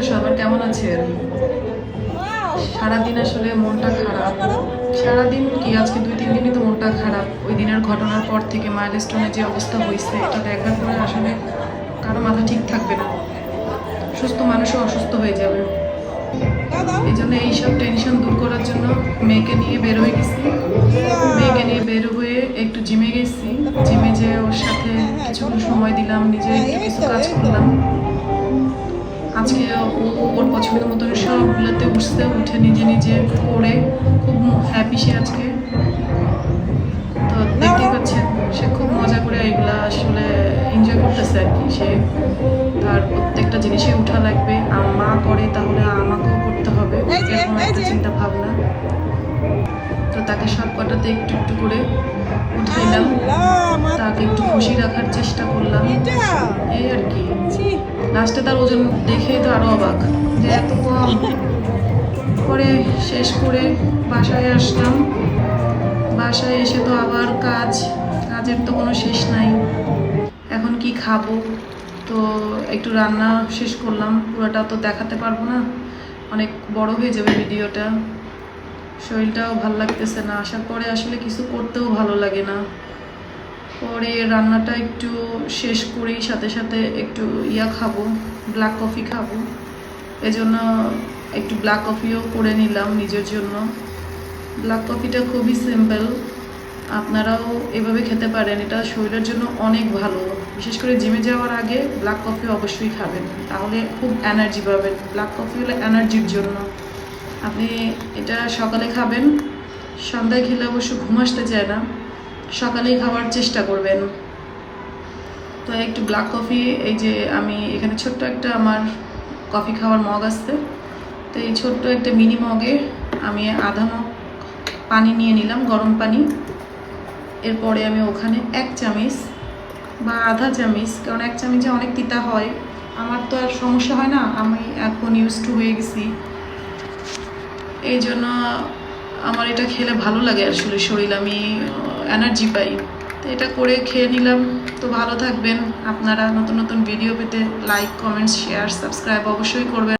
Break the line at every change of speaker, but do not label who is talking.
অবস্থা সবার কেমন আছেন সারাদিন আসলে মনটা খারাপ। সারাদিন কি? আজকে দুই, তিন দিনই তো মনটা খারাপ। ওই দিনের ঘটনার পর থেকে মাইলস্টোনে যে অবস্থা হয়েছে এটা দেখার পরে আসলে কারও মাথা ঠিক থাকবে না। সুস্থ মানুষও অসুস্থ হয়ে যাবে। এই জন্য এইসব টেনশন দূর করার জন্য মেয়েকে নিয়ে বের হয়ে গেছি। মেয়েকে নিয়ে বের হয়ে একটু জিমে গেছি। জিমে যে ওর সাথে কিছুক্ষণ সময় দিলাম, নিজে একটু কিছু কাজ করলাম। আজকে ও ওর পছন্দের মতন সবগুলোতে উঠছে উঠে নিজে নিজে করে খুব হ্যাপি সে আজকে। তো দেখতেই পাচ্ছেন সে খুব মজা করে এগুলা আসলে এনজয় করতেছে আর কি। সে তার প্রত্যেকটা জিনিসে উঠা লাগবে মা করে তাহলে আমাকেও করতে হবে এরকম একটা চিন্তা ভাবনা। তো তাকে সব কটাতে একটু একটু করে উঠাইলাম তাকে একটু খুশি রাখার চেষ্টা করলাম। লাস্টে তার ওজন দেখেই তো আরও অবাক যে এত কম। পরে শেষ করে বাসায় আসলাম। বাসায় এসে তো আবার কাজ, কাজের তো কোনো শেষ নাই। এখন কি খাব? তো একটু রান্না শেষ করলাম। পুরোটা তো দেখাতে পারব না। অনেক বড় হয়ে যাবে ভিডিওটা। শরীরটাও ভালো লাগতেছে না। আসার পরে আসলে কিছু করতেও ভালো লাগে না। পরে রান্নাটা একটু শেষ করেই সাথে সাথে একটু ইয়া খাব ব্ল্যাক কফি খাব। এজন্য একটু ব্ল্যাক কফিও করে নিলাম নিজের জন্য। ব্ল্যাক কফিটা খুবই সিম্পল আপনারাও এভাবে খেতে পারেন, এটা শরীরের জন্য অনেক ভালো। বিশেষ করে জিমে যাওয়ার আগে ব্ল্যাক কফি অবশ্যই খাবেন, তাহলে খুব এনার্জি পাবেন। ব্ল্যাক কফি হলো এনার্জির জন্য। আপনি এটা সকালে খাবেন, সন্ধ্যায় খেলে অবশ্য ঘুম আসতে চায় না। সকালেই খাওয়ার চেষ্টা করবেন। তো একটু ব্ল্যাক কফি এই যে আমি এখানে ছোট্ট একটা আমার কফি খাওয়ার মগ আসছে তো এই ছোট্ট একটা মিনি মগে আমি আধা মগ পানি নিয়ে নিলাম, গরম পানি। এরপরে আমি ওখানে এক চামিচ বা আধা চামিচ, কারণ এক চামিচে অনেক তিতা হয়। আমার তো আর সমস্যা হয় না, আমি এখন ইউজ টু হয়ে গেছি। এই জন্য আমার এটা খেলে ভালো লাগে আসলে শরীর, আমি এনার্জি পাই। তো এটা করে খেয়ে নিলাম। তো ভালো থাকবেন। আপনারা নতুন নতুন ভিডিও পেতে লাইক কমেন্ট শেয়ার সাবস্ক্রাইব অবশ্যই করবেন।